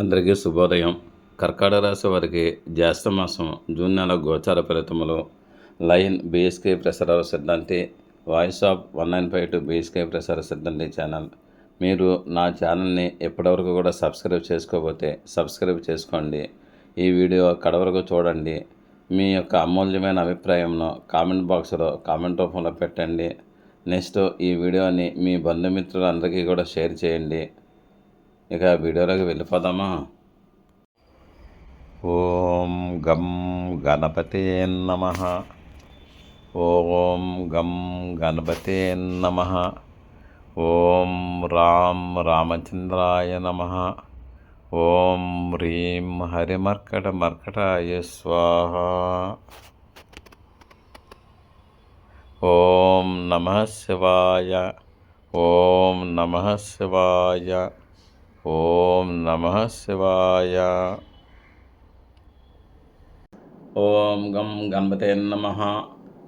అందరికీ శుభోదయం. కర్కాటక రాశి వారికి జ్యేష్ఠ మాసం జూన్ నెల గోచార ఫలితములు. Line BSK Prasara Siddhanti voice of one nine five two BSK Prasara Siddhanti channel. మీరు నా ఛానల్ని ఎప్పటివరకు కూడా సబ్స్క్రైబ్ చేసుకోకపోతే సబ్స్క్రైబ్ చేసుకోండి. ఈ వీడియో కడవరకు చూడండి మీ యొక్క అమూల్యమైన అభిప్రాయంను కామెంట్ బాక్స్లో కామెంట్ రూపంలో పెట్టండి. నెక్స్ట్ ఈ వీడియోని మీ బంధుమిత్రులందరికీ కూడా షేర్ చేయండి. ఇక వీడియోలోకి వెళ్ళిపోదామా? ఓం గం గణపతే నమ. ఓం గం గణపతే నమ. ఓం రాం రామచంద్రాయ నమ. ఓం హ్రీం హరిమర్కట మర్కటాయ స్వాహ. ఓం నమ శివాయ. ఓం నమ శివాయ. ఓం నమ శివాయ. ఓం గం గణపతే నమ.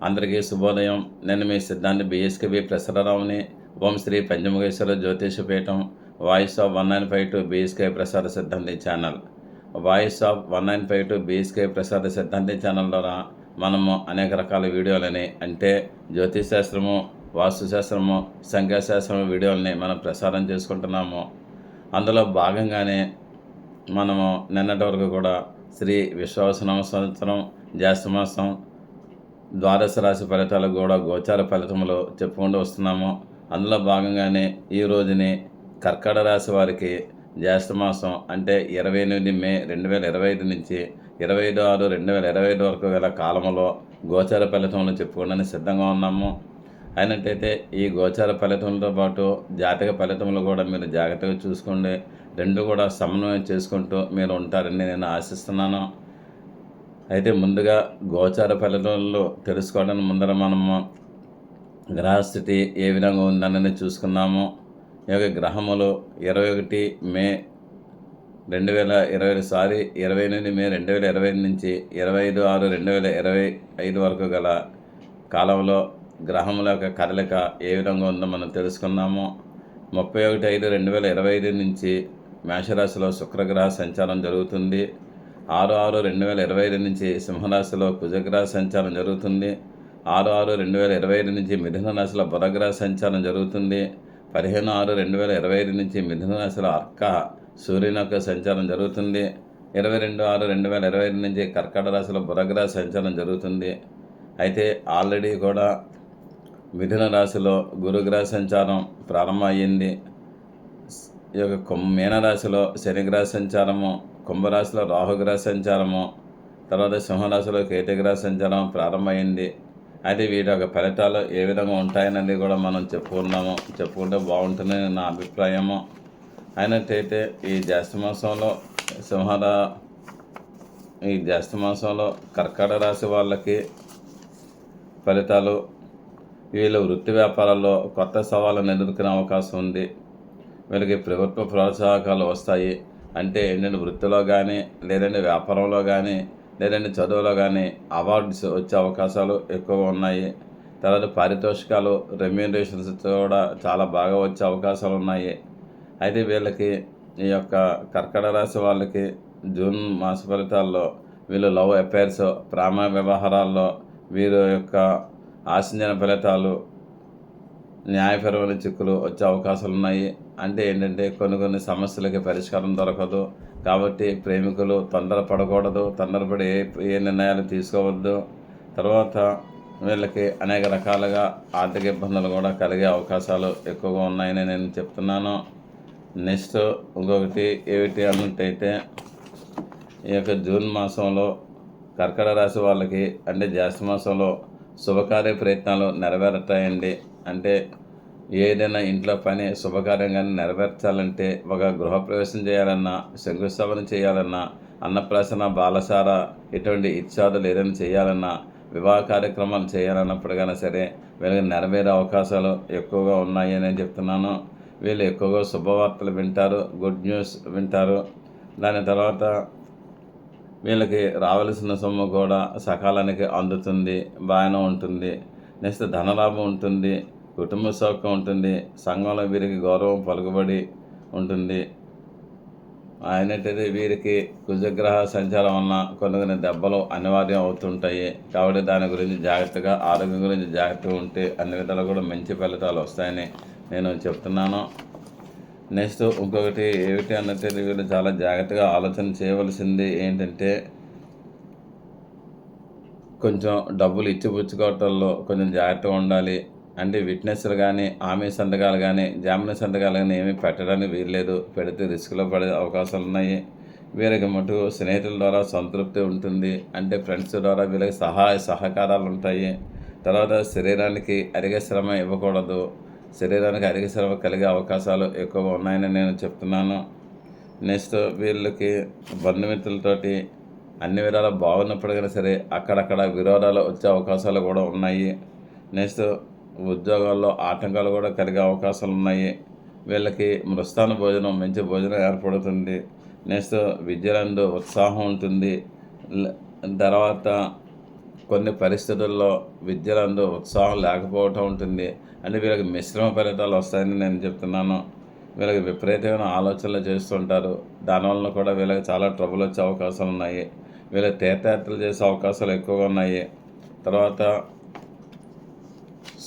అందరికీ శుభోదయం. నేను మీ సిద్ధాంతి బిఎస్కేబి ప్రసరరావుని ఓం Sri Panchamukheshwara Jyotishapeetham voice of one nine five two BSK Prasada Siddhanti channel. Voice of one nine five two BSK Prasada Siddhanti channel ద్వారా మనము అనేక రకాల వీడియోలని అంటే జ్యోతిష్ శాస్త్రము వాస్తుశాస్త్రము సంఖ్యాశాస్త్రము వీడియోలని మనం ప్రసారం చేసుకుంటున్నాము. అందులో భాగంగానే మనము నిన్నటి వరకు కూడా శ్రీ విశ్వాసనామ సంవత్సరం జ్యేష్ఠమాసం ద్వాదశ రాశి ఫలితాలు కూడా గోచార ఫలితములు చెప్పుకుంటూ వస్తున్నాము. అందులో భాగంగానే ఈ రోజుని కర్కట రాశి వారికి జ్యేష్ఠమాసం అంటే ఇరవై ఎనిమిది మే రెండు వేల ఇరవై ఐదు నుంచి ఇరవై ఐదు ఆరు రెండు వేల ఇరవై ఐదు వరకు గల కాలంలో గోచార ఫలితములు చెప్పుకోవడానికి సిద్ధంగా ఉన్నాము. అయినట్టయితే ఈ గోచార ఫలితంతో పాటు జాతక ఫలితములు కూడా మీరు జాగ్రత్తగా చూసుకోండి. రెండు కూడా సమన్వయం చేసుకుంటూ మీరు ఉంటారని నేను ఆశిస్తున్నాను. అయితే ముందుగా గోచార ఫలితంలో తెలుసుకోవడానికి ముందర మనము గ్రహస్థితి ఏ విధంగా ఉందన్నది చూసుకున్నాము ఈ యొక్క గ్రహములు ఇరవై ఒకటి మే రెండు వేల ఇరవై సారీ ఇరవై ఎనిమిది మే రెండు వేల ఇరవై నుంచి ఇరవై ఐదు ఆరు రెండు వేల ఇరవై ఐదు వరకు గల కాలంలో గ్రహముల యొక్క కదలిక ఏ విధంగా ఉందో మనం తెలుసుకున్నాము. ముప్పై ఒకటి ఐదు రెండు వేల ఇరవై ఐదు నుంచి మేషరాశిలో శుక్రగ్రహ సంచారం జరుగుతుంది. ఆరు ఆరు రెండు వేల ఇరవై ఐదు నుంచి సింహరాశిలో కుజగ్రహ సంచారం జరుగుతుంది. ఆరు ఆరు రెండు వేల ఇరవై ఐదు నుంచి మిథున రాశిలో బుధగ్రహ సంచారం జరుగుతుంది. పదిహేను ఆరు రెండు వేల ఇరవై ఐదు నుంచి మిథున రాశిలో అర్క సూర్యుని యొక్క సంచారం జరుగుతుంది. ఇరవై రెండు ఆరు రెండు వేల ఇరవై ఐదు నుంచి కర్కట రాశిలో బుధగ్రహ సంచారం జరుగుతుంది. అయితే ఆల్రెడీ కూడా మిథున రాశిలో గురుగ్రహ సంచారం ప్రారంభమైంది. ఈ యొక్క కుంభ మీనరాశిలో శనిగ్రహ సంచారము కుంభరాశిలో రాహుగ్రహ సంచారము తర్వాత సింహరాశిలో కేతగ్రహ సంచారం ప్రారంభమైంది. అయితే వీటి యొక్క ఫలితాలు ఏ విధంగా ఉంటాయనేది కూడా మనం చెప్పుకున్నాము. చెప్పుకుంటే బాగుంటుందని నా అభిప్రాయము. అయినట్టయితే ఈ జ్యేష్ఠ మాసంలో సింహరా ఈ జ్యేష్ఠ మాసంలో కర్కాటక రాశి వాళ్ళకి ఫలితాలు వీళ్ళు వృత్తి వ్యాపారాల్లో కొత్త సవాళ్ళను ఎదుర్కొనే అవకాశం ఉంది. వీళ్ళకి ప్రభుత్వ ప్రోత్సాహకాలు వస్తాయి. అంటే ఏంటంటే వృత్తిలో కానీ లేదంటే వ్యాపారంలో కానీ లేదంటే చదువులో కానీ అవార్డ్స్ వచ్చే అవకాశాలు ఎక్కువ ఉన్నాయి. తర్వాత పారితోషికాలు రెమ్యూనరేషన్స్ కూడా చాలా బాగా వచ్చే అవకాశాలు ఉన్నాయి. అయితే వీళ్ళకి ఈ యొక్క కర్కట రాశి వాళ్ళకి జూన్ మాస ఫలితాల్లో వీళ్ళు లవ్ అఫైర్స్ ప్రేమ వ్యవహారాల్లో వీరు యొక్క ఆశించిన ఫలితాలు న్యాయపరమైన చిక్కులు వచ్చే అవకాశాలు ఉన్నాయి అంటే ఏంటంటే కొన్ని కొన్ని సమస్యలకి పరిష్కారం దొరకదు. కాబట్టి ప్రేమికులు తొందర పడకూడదు తొందరపడి ఏ ఏ నిర్ణయాలు తీసుకోవద్దు. తర్వాత వీళ్ళకి అనేక రకాలుగా ఆర్థిక ఇబ్బందులు కూడా కలిగే అవకాశాలు ఎక్కువగా ఉన్నాయని నేను చెప్తున్నాను. నెక్స్ట్ ఇంకొకటి ఏమిటి అన్నట్టయితే ఈ యొక్క జూన్ మాసంలో కర్కట రాశి వాళ్ళకి అంటే జ్యేష్ఠ మాసంలో శుభకార్య ప్రయత్నాలు నెరవేరుతాయండి. అంటే ఏదైనా ఇంట్లో పని శుభకార్యంగా నెరవేర్చాలంటే ఒక గృహప్రవేశం చేయాలన్నా శంకుస్థాపన చేయాలన్నా అన్నప్రాసన బాలసార ఇటువంటి ఇత్సాదులు ఏదైనా చేయాలన్నా వివాహ కార్యక్రమాలు చేయాలన్నప్పటికైనా సరే వీళ్ళకి నెరవేరే అవకాశాలు ఎక్కువగా ఉన్నాయని అని చెప్తున్నాను. వీళ్ళు ఎక్కువగా శుభవార్తలు వింటారు గుడ్ న్యూస్ వింటారు. దాని తర్వాత వీళ్ళకి రావలసిన సొమ్ము కూడా సకాలానికి అందుతుంది బాగానే ఉంటుంది. నెక్స్ట్ ధనలాభం ఉంటుంది కుటుంబ సౌఖ్యం ఉంటుంది సంఘంలో వీరికి గౌరవం పలుకుబడి ఉంటుంది. అయినట్టయితే వీరికి కుజగ్రహ సంచారం వలన కొన్ని కొన్ని దెబ్బలు అనివార్యం అవుతుంటాయి. కాబట్టి దాని గురించి జాగ్రత్తగా ఆరోగ్యం గురించి జాగ్రత్తగా ఉంటే అన్ని విధాలు కూడా మంచి ఫలితాలు వస్తాయని నేను చెప్తున్నాను. నెక్స్ట్ ఇంకొకటి ఏమిటి అన్నట్టు వీళ్ళు చాలా జాగ్రత్తగా ఆలోచన చేయవలసింది ఏంటంటే కొంచెం డబ్బులు ఇచ్చిపుచ్చుకోవటంలో కొంచెం జాగ్రత్తగా ఉండాలి. అంటే విట్నెస్లు కానీ ఆమె సంతకాలు కానీ జామిన సంతకాలు కానీ ఏమీ పెట్టడానికి వీల్లేదు. పెడితే రిస్క్లో పడే అవకాశాలు ఉన్నాయి. వీరికి మటుకు స్నేహితుల ద్వారా సంతృప్తి ఉంటుంది. అంటే ఫ్రెండ్స్ ద్వారా వీళ్ళకి సహాయ సహకారాలు ఉంటాయి. తర్వాత శరీరానికి అరిగే శ్రమ ఇవ్వకూడదు. శరీరానికి అధిక శ్రమ కలిగే అవకాశాలు ఎక్కువగా ఉన్నాయని నేను చెప్తున్నాను. నెక్స్ట్ వీళ్ళకి బంధుమిత్రులతోటి అన్ని విధాలు బాగున్నప్పటికైనా సరే అక్కడక్కడ విరోధాలు వచ్చే అవకాశాలు కూడా ఉన్నాయి. నెక్స్ట్ ఉద్యోగాల్లో ఆటంకాలు కూడా కలిగే అవకాశాలు ఉన్నాయి. వీళ్ళకి మృస్థాన భోజనం మంచి భోజనం ఏర్పడుతుంది. నెక్స్ట్ విద్యలందు ఉత్సాహం ఉంటుంది. తర్వాత కొన్ని పరిస్థితుల్లో విద్యలందు ఉత్సాహం లేకపోవటం ఉంటుంది. అంటే వీళ్ళకి మిశ్రమ ఫలితాలు వస్తాయని నేను చెప్తున్నాను. వీళ్ళకి విపరీతమైన ఆలోచనలు చేస్తుంటారు దానివల్ల కూడా వీళ్ళకి చాలా ట్రబుల్ వచ్చే అవకాశాలు ఉన్నాయి. వీళ్ళకి తీర్థయాత్రలు చేసే అవకాశాలు ఎక్కువగా ఉన్నాయి. తర్వాత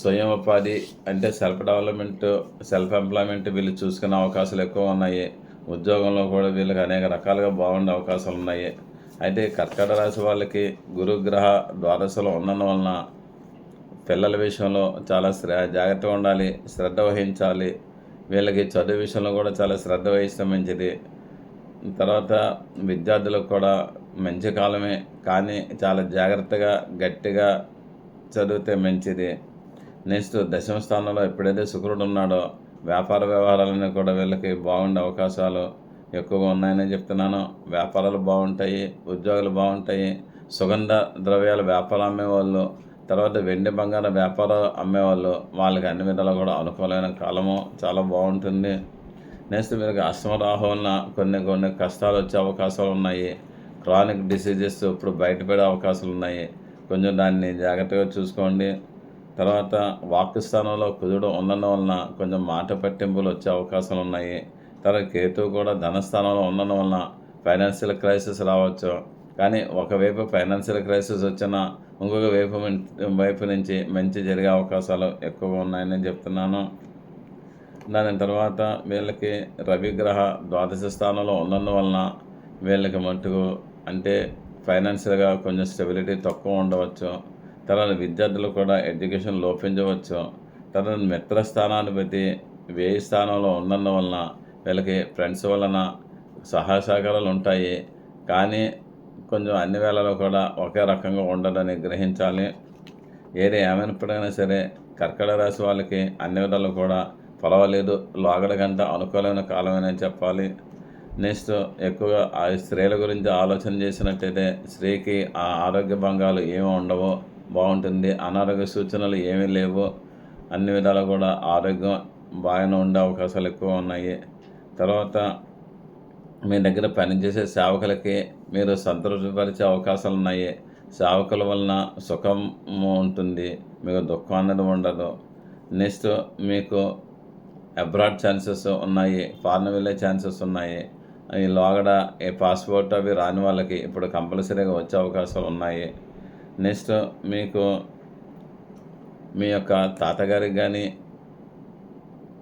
స్వయం ఉపాధి అంటే సెల్ఫ్ డెవలప్మెంట్ సెల్ఫ్ ఎంప్లాయ్మెంట్ వీళ్ళు చూసుకునే అవకాశాలు ఎక్కువ ఉన్నాయి. ఉద్యోగంలో కూడా వీళ్ళకి అనేక రకాలుగా బాగుండే అవకాశాలు ఉన్నాయి. అయితే కర్కట రాశి వాళ్ళకి గురుగ్రహ ద్వాదశలో ఉన్నందు వలన పిల్లల విషయంలో చాలా శ్ర జాగ్రత్తగా ఉండాలి శ్రద్ధ వహించాలి. వీళ్ళకి చదువు విషయంలో కూడా చాలా శ్రద్ధ వహిస్తే మంచిది. తర్వాత విద్యార్థులకు కూడా మంచి కాలమే కానీ చాలా జాగ్రత్తగా గట్టిగా చదివితే మంచిది. నెక్స్ట్ దశమ స్థానంలో ఎప్పుడైతే శుక్రుడు ఉన్నాడో వ్యాపార వ్యవహారాలన్నీ కూడా వీళ్ళకి బాగుండే అవకాశాలు ఎక్కువగా ఉన్నాయని చెప్తున్నాను. వ్యాపారాలు బాగుంటాయి ఉద్యోగాలు బాగుంటాయి సుగంధ ద్రవ్యాల వ్యాపారం అమ్మేవాళ్ళు తర్వాత వెండి బంగారం వ్యాపారం అమ్మేవాళ్ళు వాళ్ళకి అన్ని విధాలు కూడా అనుకూలమైన కాలము. చాలా బాగుంటుంది. నెక్స్ట్ మీరు అష్టమరాహం వలన కొన్ని కొన్ని కష్టాలు వచ్చే అవకాశాలు ఉన్నాయి. క్రానిక్ డిసీజెస్ ఇప్పుడు బయటపడే అవకాశాలు ఉన్నాయి. కొంచెం దాన్ని జాగ్రత్తగా చూసుకోండి. తర్వాత వాక్ స్థానంలో కుదుడు ఉండడం వలన కొంచెం మాట పట్టింపులు వచ్చే అవకాశాలు ఉన్నాయి. తర్వాత కేతు కూడా ధనస్థానంలో ఉండడం వలన ఫైనాన్షియల్ క్రైసిస్ రావచ్చు. కానీ ఒకవైపు ఫైనాన్షియల్ క్రైసిస్ వచ్చినా ఇంకొక వైపు వైపు నుంచి మంచి జరిగే అవకాశాలు ఎక్కువగా ఉన్నాయని చెప్తున్నాను. దాని తర్వాత వీళ్ళకి రవిగ్రహ ద్వాదశ స్థానంలో ఉండడం వలన వీళ్ళకి మట్టుకు అంటే ఫైనాన్షియల్గా కొంచెం స్టెబిలిటీ తక్కువ ఉండవచ్చు. తర్వాత విద్యార్థులు కూడా ఎడ్యుకేషన్ లోపించవచ్చు. తర్వాత మిత్ర స్థానాన్ని వేయి స్థానంలో ఉండడం వలన వీళ్ళకి ఫ్రెండ్స్ వలన సహాయ సహకారాలు ఉంటాయి. కానీ కొంచెం అన్ని వేళలో కూడా ఒకే రకంగా ఉండదని గ్రహించాలి. ఏది ఏమైనప్పటికైనా సరే కర్కట రాశి వాళ్ళకి అన్ని విధాలు కూడా పొలవలేదు లోగడ గంట అనుకూలమైన కాలమేనని చెప్పాలి. నెక్స్ట్ ఎక్కువగా ఆ స్త్రీల గురించి ఆలోచన చేసినట్టయితే స్త్రీకి ఆ ఆరోగ్య భంగాలు ఏమి ఉండవు బాగుంటుంది. అనారోగ్య సూచనలు ఏమీ లేవు. అన్ని విధాలు కూడా ఆరోగ్యం బాగానే ఉండే అవకాశాలు ఎక్కువ ఉన్నాయి. తర్వాత మీ దగ్గర పనిచేసే సేవకులకి మీరు సంతృప్తిపరిచే అవకాశాలు ఉన్నాయి. సేవకుల వలన సుఖం ఉంటుంది. మీకు దుఃఖం అన్నది ఉండదు. నెక్స్ట్ మీకు అబ్రాడ్ ఛాన్సెస్ ఉన్నాయి. ఫారెన్ వెళ్ళే ఛాన్సెస్ ఉన్నాయి. ఈ లోగడ ఈ పాస్పోర్ట్ అవి రాని వాళ్ళకి ఇప్పుడు కంపల్సరీగా వచ్చే అవకాశాలు ఉన్నాయి. నెక్స్ట్ మీకు మీ యొక్క తాతగారికి కానీ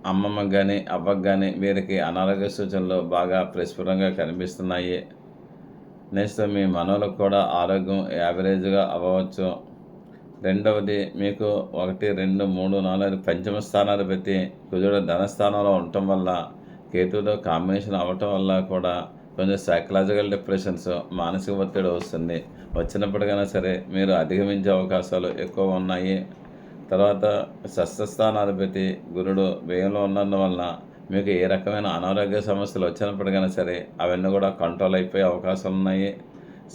అమ్మమ్మకు కానీ అవ్వకు కానీ వీరికి అనారోగ్య సూచనలు బాగా ప్రస్ఫుటంగా కనిపిస్తున్నాయి. నెక్స్ట్ మీ మనవలకు కూడా ఆరోగ్యం యావరేజ్గా అవ్వవచ్చు రెండవది మీకు ఒకటి రెండు మూడు నాలుగు పంచమ స్థానాలు పెట్టి కుజుడు ధనస్థానంలో ఉండటం వల్ల కేతువుతో కాంబినేషన్ అవ్వటం వల్ల కూడా కొంచెం సైకలాజికల్ డిప్రెషన్స్ మానసిక ఒత్తిడి వస్తుంది. వచ్చినప్పటికైనా సరే మీరు అధిగమించే అవకాశాలు ఎక్కువ ఉన్నాయి. తర్వాత షష్ఠస్థానాధిపతి గురుడు వ్యయంలో ఉన్నందువలన మీకు ఏ రకమైన అనారోగ్య సమస్యలు వచ్చినప్పటికైనా సరే అవన్నీ కూడా కంట్రోల్ అయిపోయే అవకాశాలు ఉన్నాయి.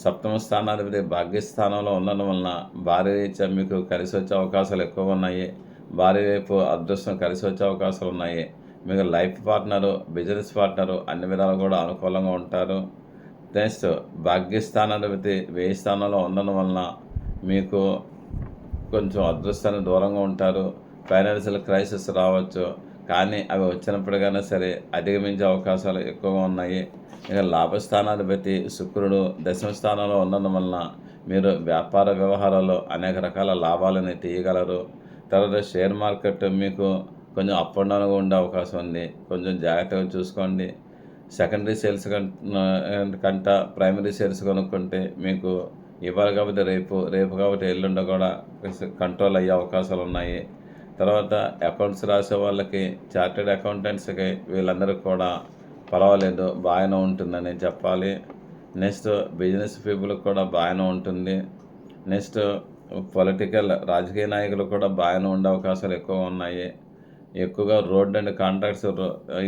సప్తమ స్థానాధిపతి భాగ్యస్థానంలో ఉండడం వలన భార్య రీత్యా మీకు కలిసి వచ్చే అవకాశాలు ఎక్కువ ఉన్నాయి. భార్య వైపు అదృష్టం కలిసి వచ్చే అవకాశాలు ఉన్నాయి. మీకు లైఫ్ పార్ట్నరు బిజినెస్ పార్ట్నరు అన్ని విధాలు కూడా అనుకూలంగా ఉంటారు. నెక్స్ట్ భాగ్యస్థానాధిపతి వేయి స్థానంలో ఉండడం వలన మీకు కొంచెం అదృష్టానికి దూరంగా ఉంటారు. ఫైనాన్షియల్ క్రైసిస్ రావచ్చు. కానీ అవి వచ్చినప్పటికైనా సరే అధిగమించే అవకాశాలు ఎక్కువగా ఉన్నాయి. ఇక లాభస్థానాధిపతి శుక్రుడు దశమ స్థానంలో ఉండడం వలన మీరు వ్యాపార వ్యవహారాల్లో అనేక రకాల లాభాలని తీయగలరు. తర్వాత షేర్ మార్కెట్ మీకు కొంచెం అప్ అండ్ డౌన్గా ఉండే అవకాశం ఉంది. కొంచెం జాగ్రత్తగా చూసుకోండి. సెకండరీ సేల్స్ కంట కంట ప్రైమరీ సేల్స్ కొనుక్కుంటే మీకు ఇవాళ కాబట్టి రేపు రేపు కాబట్టి ఎల్లుండ కూడా కంట్రోల్ అయ్యే అవకాశాలు ఉన్నాయి. తర్వాత అకౌంట్స్ రాసే వాళ్ళకి చార్టెడ్ అకౌంటెంట్స్కి వీళ్ళందరికీ కూడా పర్వాలేదు బాగానే ఉంటుందని చెప్పాలి. నెక్స్ట్ బిజినెస్ పీపుల్కి కూడా బాగానే ఉంటుంది. నెక్స్ట్ పొలిటికల్ రాజకీయ నాయకులు కూడా బాగానే ఉండే అవకాశాలు ఎక్కువ ఉన్నాయి. ఎక్కువగా రోడ్ అండ్ కాంట్రాక్ట్స్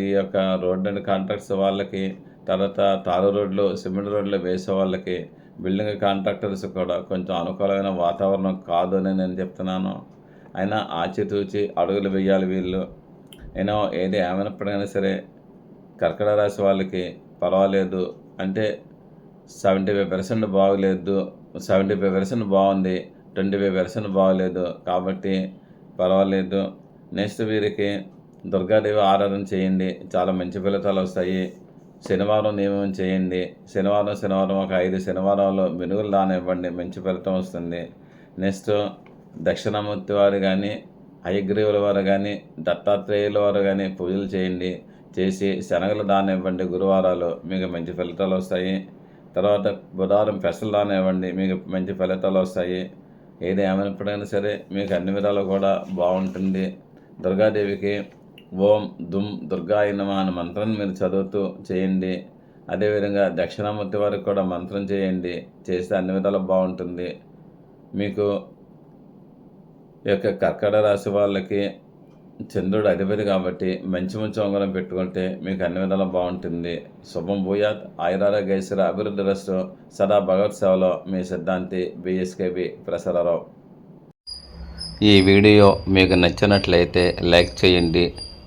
ఈ యొక్క రోడ్ అండ్ కాంట్రాక్ట్స్ వాళ్ళకి తర్వాత తారు రోడ్లు సిమెంట్ రోడ్లు వేసే వాళ్ళకి బిల్డింగ్ కాంట్రాక్టర్స్ కూడా కొంచెం అనుకూలమైన వాతావరణం కాదు అని నేను చెప్తున్నాను. అయినా ఆచితూచి అడుగులు వేయాలి వీళ్ళు. అయినా ఏది ఏమైనప్పటికైనా సరే కర్కట రాశి వాళ్ళకి పర్వాలేదు. అంటే సెవెంటీ ఫైవ్ పర్సెంట్ బాగలేదు. సెవెంటీ ఫైవ్ పర్సెంట్ బాగుంది. ట్వంటీ ఫైవ్ పర్సెంట్ బాగలేదు. కాబట్టి పర్వాలేదు. నెక్స్ట్ వీరికి దుర్గాదేవి ఆరాధన చేయండి. చాలా మంచి ఫలితాలు వస్తాయి. శనివారం నియమం చేయండి. శనివారం శనివారం ఒక ఐదు శనివారాలు మెనుగులు దానివ్వండి మంచి ఫలితం వస్తుంది. నెక్స్ట్ దక్షిణామూర్తి వారు కానీ అయగ్రీవుల వారు కానీ దత్తాత్రేయుల వారు కానీ పూజలు చేయండి. చేసి శనగలు దానివ్వండి గురువారాలు. మీకు మంచి ఫలితాలు వస్తాయి. తర్వాత బుధవారం పెసలు దానివ్వండి మీకు మంచి ఫలితాలు వస్తాయి. ఏది ఏమైనప్పుడైనా సరే మీకు అన్ని విధాలు కూడా బాగుంటుంది. దుర్గాదేవికి ఓం దుమ్ దుర్గాయ నమ అనే మంత్రాన్ని మీరు చదువుతూ చేయండి. అదేవిధంగా దక్షిణామూర్తి వారికి కూడా మంత్రం చేయండి. చేస్తే అన్ని విధాలు బాగుంటుంది. మీకు ఈ యొక్క కర్కట రాశి వాళ్ళకి చంద్రుడు అధిపతి కాబట్టి మంచి మంచి ఉంగరం పెట్టుకుంటే మీకు అన్ని విధాలా బాగుంటుంది. శుభం భూయాత్ ఆయురారోగ్యశ్వర అభివృద్ధి రస్టు సదా భగవత్ సేవలో మీ సిద్ధాంతి బిఎస్కేబి ప్రసరరావు. ఈ వీడియో మీకు నచ్చినట్లయితే లైక్ చేయండి.